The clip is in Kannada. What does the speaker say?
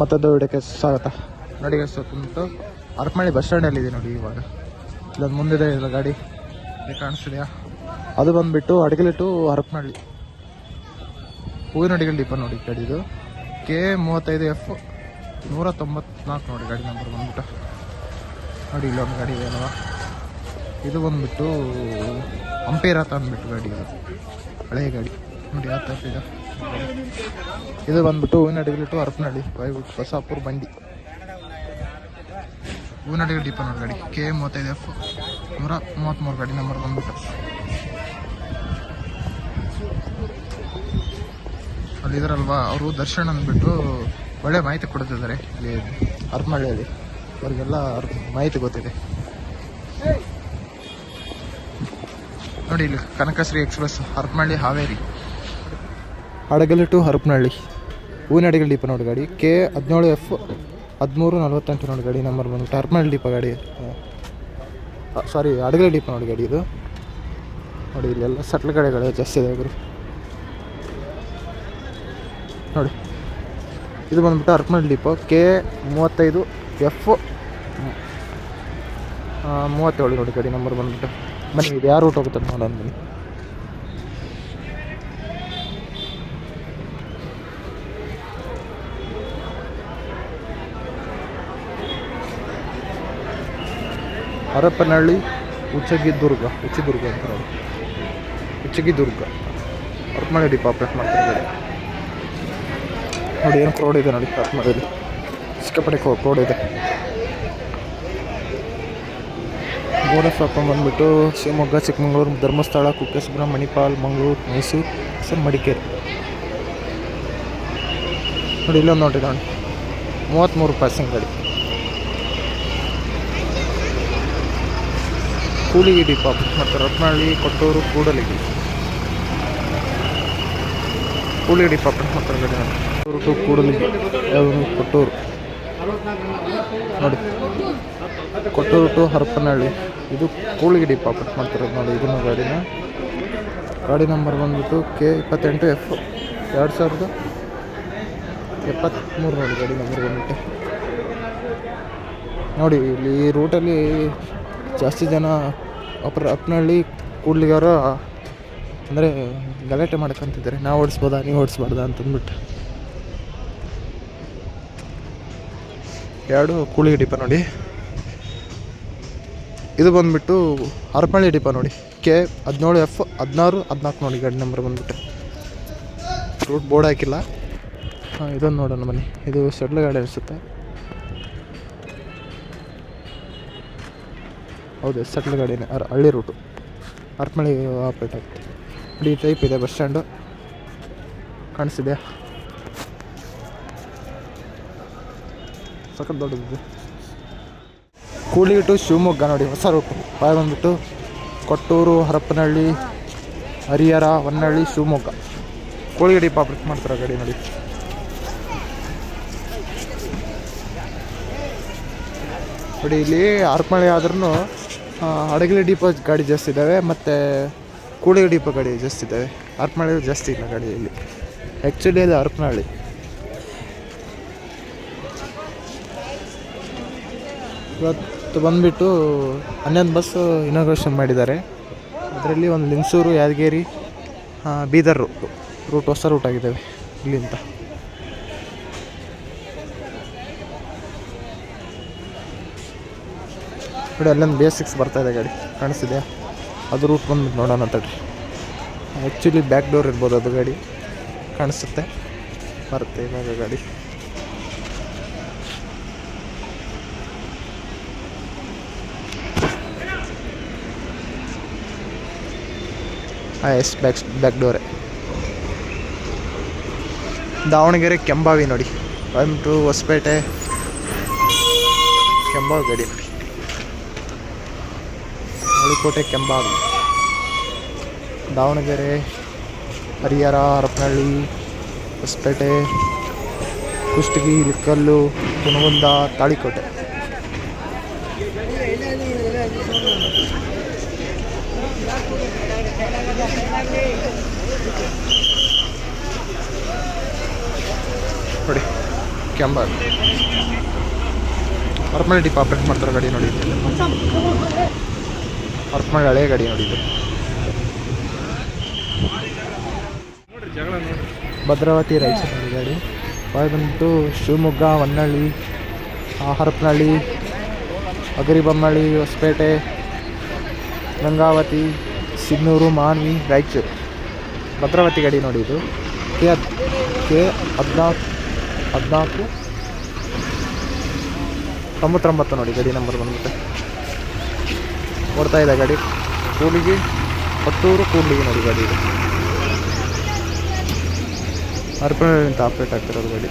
ಮತ್ತೊಂದು ವಿಡಿಯೋಕ್ಕೆ ಸ್ವಾಗತ. ನೋಡಿ ಬಂದ್ಬಿಟ್ಟು ಹರಪನಹಳ್ಳಿ ಬಸ್ ಸ್ಟ್ಯಾಂಡಲ್ಲಿ ಇದೆ ನೋಡಿ ಇವಾಗ. ಇಲ್ಲೊಂದು ಮುಂದಿದೆ ಇಲ್ಲ ಗಾಡಿ. ಕಾಣಿಸ್ತಿದೆಯಾ? ಅದು ಬಂದ್ಬಿಟ್ಟು ಅಡಗಲಿ ಟು ಹರಪನಹಳ್ಳಿ ಹೂವಿನ ಅಡಿಗಲ್ ಡಿಪ ನೋಡಿ ಗಾಡಿ ಇದು. ಕೆ ಮೂವತ್ತೈದು ಎಫ್ ನೂರ ತೊಂಬತ್ನಾಲ್ಕು ನೋಡಿ ಗಾಡಿ ನಂಬರ್ ಬಂದ್ಬಿಟ್ಟು. ನೋಡಿ ಇಲ್ಲೊಂದು ಗಾಡಿ ಇದೆ ಅಲ್ವಾ? ಇದು ಬಂದ್ಬಿಟ್ಟು ಅಂಪೇರಾತ ಅಂದ್ಬಿಟ್ಟು ಗಾಡಿ ಇದು. ಹಳೆಯ ಗಾಡಿ. ನೋಡಿ ಯಾವ ಇದೆ. ಇದು ಬಂದ್ಬಿಟ್ಟು ಹೂವಿನ ಅಡಿಗಲಿ ಟು ಹರಪನಹಳ್ಳಿ ಬಸಾಪುರ್ ಬಂಡಿ. ಹೂವಿನ ಅಡಿಗೆ ಡಿಪ ನೋಡಿ ಗಾಡಿ. ಕೆ ಮೂವತ್ತೈದು ಎಫ್ ನೂರ ಮೂವತ್ತ್ಮೂರು ಗಾಡಿ ನಂಬರ್ ಬಂದ್ಬಿಟ್ಟು. ಅಲ್ಲಿ ಇದರಲ್ವಾ ಅವರು ದರ್ಶನ್ ಅಂದ್ಬಿಟ್ಟು ಒಳ್ಳೆ ಮಾಹಿತಿ ಕೊಡ್ತಿದ್ದಾರೆ ಇಲ್ಲಿ ಹರಪನಹಳ್ಳಿಯಲ್ಲಿ ಅವರಿಗೆಲ್ಲ ಮಾಹಿತಿ ಗೊತ್ತಿದೆ. ನೋಡಿ ಇಲ್ಲಿ Kanakashri express Harapanahalli Haveri. Hadagali to Harapanahalli Hadagali depot ನೋಡಿ ಗಾಡಿ. ಕೆ ಹದಿನೇಳು ಎಫ್ ಹದಿಮೂರು ನಲ್ವತ್ತೆಂಟು ನೋಡಿ ಗಾಡಿ ನಂಬರ್ ಬಂದ್ಬಿಟ್ಟು. ಹರಪನಹಳ್ಳಿ ದೀಪ ಗಾಡಿ. ಸಾರಿ ಹಡಗಲಿ ಡೀಪ ನೋಡಿ ಗಾಡಿ ಇದು. ನೋಡಿ, ಇಲ್ಲೆಲ್ಲ ಸಟ್ಲ್ ಗಾಡಿಗಳು ಜಾಸ್ತಿ ಇದೆ ಗುರು. ನೋಡಿ. ಇದು ಬಂದುಬಿಟ್ಟು ಹರಪನಹಳ್ಳಿ ಡೀಪ ಕೆ ಮೂವತ್ತೈದು ಎಫ್. ಮೂವತ್ತೇಳು ನೋಡಿ ಗಾಡಿ ನಂಬರ್ ಬಂದುಬಿಟ್ಟು. ಬನ್ನಿ, ಇದು ಯಾರು ರೂಟ್ ಹೋಗುತ್ತೆ ನೋಡೋಣ ಬನ್ನಿ. ಹರಪನಹಳ್ಳಿ ಉಚ್ಚಗಿದುರ್ಗ ಉಚ್ಚಿದುರ್ಗ ಅಂತ Uchchangidurga Harapanahalli depot operate ಮಾಡ್ತಾರೆ ನೋಡಿ ಏನು ಕ್ರೌಡ್ ಇದೆ ನೋಡಿ ಹರಪನಹಳ್ಳಿ. ಸಿಕ್ಕಾಪಟ್ಟೆ ಕ್ರೌಡ್ ಇದೆ. ಗೋಡೆ ಸ್ವಲ್ಪ ಬಂದ್ಬಿಟ್ಟು ಶಿವಮೊಗ್ಗ, ಚಿಕ್ಕಮಗಳೂರು, ಧರ್ಮಸ್ಥಳ, ಕುಕ್ಕೇಶ್ವರ, ಮಣಿಪಾಲ್, ಮಂಗಳೂರು, ಮೈಸೂರು, ಸರ್, ಮಡಿಕೇರಿ. ನೋಡಿ ಇಲ್ಲೊಂದು ನೋಡಿ ನೋಡಿ. ಮೂವತ್ತ್ಮೂರು ರೂಪಾಯಿ ಗಾಡಿ. ಕೂಲಿಗಿ ಡಿಪಾಪ್ ಮತ್ತು ರತ್ನಹಳ್ಳಿ ಕೊಟ್ಟೂರು, ಕೂಡಲಿಗಿ. ಕೂಲಿಗಿ ಡಿಪಾಪ್ ನೋಡಿ. ಕೊಟ್ಟೂರು ಟು ಕೂಡಲಿಗಿ. ಯಾವುದು ಕೊಟ್ಟೂರು. ನೋಡಿ. ಕೊಟ್ಟೂರು ಟು ಹರಪನಹಳ್ಳಿ. ಇದು ಕೂಳಿಗೆ ಡಿಪಾರ್ಟ್ಮೆಂಟ್ ಮಾಡ್ತಿರೋದು ನೋಡಿ. ಇದನ್ನು ಗಾಡಿನ. ಗಾಡಿ ನಂಬರ್ ಬಂದ್ಬಿಟ್ಟು ಕೆ ಇಪ್ಪತ್ತೆಂಟು ಎಫ್ ಎರಡು ಸಾವಿರದ ಎಪ್ಪತ್ತ್ಮೂರು ನೋಡಿ ಗಾಡಿ ನಂಬರ್ ಬಂದ್ಬಿಟ್ಟು. ನೋಡಿ, ಇಲ್ಲಿ ಈ ರೂಟಲ್ಲಿ ಜಾಸ್ತಿ ಜನ ಅಪ್ರ ಅಪ್ನಹಳ್ಳಿ ಕೂಡ್ಲಿಗಾರ ಅಂದರೆ ಗಲಾಟೆ ಮಾಡ್ಕೊಂತಿದ್ದಾರೆ. ನಾವು ಓಡಿಸ್ಬೋದಾ, ನೀವು ಓಡಿಸ್ಬಾರ್ದಾ ಅಂತಂದ್ಬಿಟ್ಟು. ಎರಡು ಕೂಳಿಗೆ ಡಿಪ ನೋಡಿ. ಇದು ಬಂದ್ಬಿಟ್ಟು ಹರಪಳ್ಳಿ ಡಿಪ ನೋಡಿ. ಕೆ ಹದಿನೇಳು ಎಫ್ ಹದಿನಾರು, ಹದಿನಾಲ್ಕು ನೋಡಿ ಗಾಡಿ ನಂಬರ್ ಬಂದ್ಬಿಟ್ಟು. ರೂಟ್ ಬೋರ್ಡ್ ಹಾಕಿಲ್ಲ. ಹಾಂ, ಇದೊಂದು ನೋಡೋಣ ಬನ್ನಿ ಇದು ಸೆಡ್ಲ್ ಗಾಡಿ ಅನಿಸುತ್ತೆ. ಹೌದು ಸೆಟ್ಲ್ ಗಾಡಿನೇ, ಅರ್, ಹಳ್ಳಿ ರೂಟು ಹರಪನಹಳ್ಳಿ ಆಪ್ರೇಟ್ ಆಗುತ್ತೆ. ಇಡೀ ಟೈಪ್ ಇದೆ ಬಸ್ ಸ್ಟ್ಯಾಂಡು ಕಾಣಿಸಿದೆ ಸಖತ್ ದೊಡ್ಡದಿದೆ. ಕೂಡ್ಲಿಗಿ ಟು ಶಿವಮೊಗ್ಗ ನೋಡಿ, ಹೊಸ ರೂಟು ಬಾಯ್ ಬಂದ್ಬಿಟ್ಟು ಕೊಟ್ಟೂರು, ಹರಪನಹಳ್ಳಿ, ಹರಿಹರ ಹೊನ್ನಹಳ್ಳಿ ಶಿವಮೊಗ್ಗ. ಕೋಳಿಗಡಿ ಪಾಪ್ರೇಟ್ ಮಾಡ್ತಾರೆ ಗಾಡಿ ನೋಡಿ. ನೋಡಿ, ಇಲ್ಲಿ ಹರಪನಹಳ್ಳಿ ಆದ್ರೂ ಹಡಗಲಿ ಡಿಪೋ ಗಾಡಿ ಜಾಸ್ತಿ ಇದ್ದಾವೆ ಮತ್ತು ಕೂಡಲಿ ಡಿಪೋ ಗಾಡಿ ಜಾಸ್ತಿ ಇದ್ದಾವೆ ಹರಪನಹಳ್ಳಿ ಜಾಸ್ತಿ ಇಲ್ಲ ಗಾಡಿ ಇಲ್ಲಿ. ಆ್ಯಕ್ಚುಲಿ ಅದು ಹರಪನಹಳ್ಳಿ ಇವತ್ತು ಬಂದುಬಿಟ್ಟು ಹನ್ನೊಂದು ಬಸ್ಸು ಇನಾಗ್ರೇಷನ್ ಮಾಡಿದ್ದಾರೆ. ಅದರಲ್ಲಿ ಒಂದು ಲಿಂಗಸೂರು, ಯಾದಗಿರಿ ಬೀದರ್ ಬೀದರ್ ರೂಟ್ ಹೊಸ ರೂಟ್ ಆಗಿದ್ದಾವೆ ಇಲ್ಲಿಂದ ನೋಡಿ, ಅಲ್ಲೊಂದು ಬೇಸಿಕ್ಸ್ ಬರ್ತಾ ಇದೆ ಗಾಡಿ. ಕಾಣಿಸ್ತಿದೆ ಅದು ರೂಟ್ ಬಂದ್ಬಿಟ್ಟು ನೋಡೋಣ ತಡ್ರಿ ಆ್ಯಕ್ಚುಲಿ ಬ್ಯಾಕ್ ಡೋರ್ ಇರ್ಬೋದು ಅದು ಗಾಡಿ. ಕಾಣಿಸುತ್ತೆ. ಬರುತ್ತೆ ಇವಾಗ ಗಾಡಿ. ಎಸ್ ಬ್ಯಾಕ್ ಬ್ಯಾಕ್ ಡೋರೆ ದಾವಣಗೆರೆ ಕೆಂಬಾವಿ ನೋಡಿ. ಟು ಹೊಸಪೇಟೆ. ಕೆಂಬಾವಿ ಗಾಡಿ ನೋಡಿ. ಹಳಿಕೋಟೆ, ಕೆಂಬಾವಿ, ದಾವಣಗೆರೆ, ಹರಿಹರ, ಹರಪನಹಳ್ಳಿ, ಹೊಸಪೇಟೆ, ಕುಷ್ಟಗಿ ಇಳಕಲ್ಲು ಕುನಗುಂದ ತಾಳಿಕೋಟೆ. ನೋಡಿ ಕ್ಯಾಂಬರ್ ಹರಪನಹಳ್ಳಿ ಡಿಪ್ ಮಾಡ್ತಾರೆ ಗಾಡಿ ನೋಡಿ. ಹರಪನಹಳ್ಳಿ ಹಳೆ ಗಾಡಿ ನೋಡಿ ಇದು ಭದ್ರಾವತಿ ರಾಯಚೂರು ಗಾಡಿ. ಬಾಯ್ ಬಂದು ಶಿವಮೊಗ್ಗ ಹೊನ್ನಳ್ಳಿ ಹರಪನಹಳ್ಳಿ ಅಗರಿಬೊಮ್ಮಳ್ಳಿ ಹೊಸಪೇಟೆ, ಗಂಗಾವತಿ, ಸಿಗ್ನೂರು, ಮಾನ್ವಿ, ರಾಯಚೂರು. ಭದ್ರಾವತಿ ಗಾಡಿ ನೋಡಿ ಇದು ಕೆ ಹದ್, ಕೆ ಹದಿನಾಲ್ಕು ಹದಿನಾಲ್ಕು, ತೊಂಬತ್ತೊಂಬತ್ತು ನೋಡಿ, ಗಾಡಿ ನಂಬರ್ ಬಂದ್ಬಿಟ್ಟು. ಓಡ್ತಾ ಇದೆ ಗಾಡಿ. ಕೂಲಿಗೆ ಹತ್ತೂರು ಕೂಲಿಗೆ ನೋಡಿ ಗಾಡಿ ಇದು. ಅರ್ಪಣೆ ಆಪ್ರೇಟ್ ಆಗ್ತಿರೋದು ಗಾಡಿ.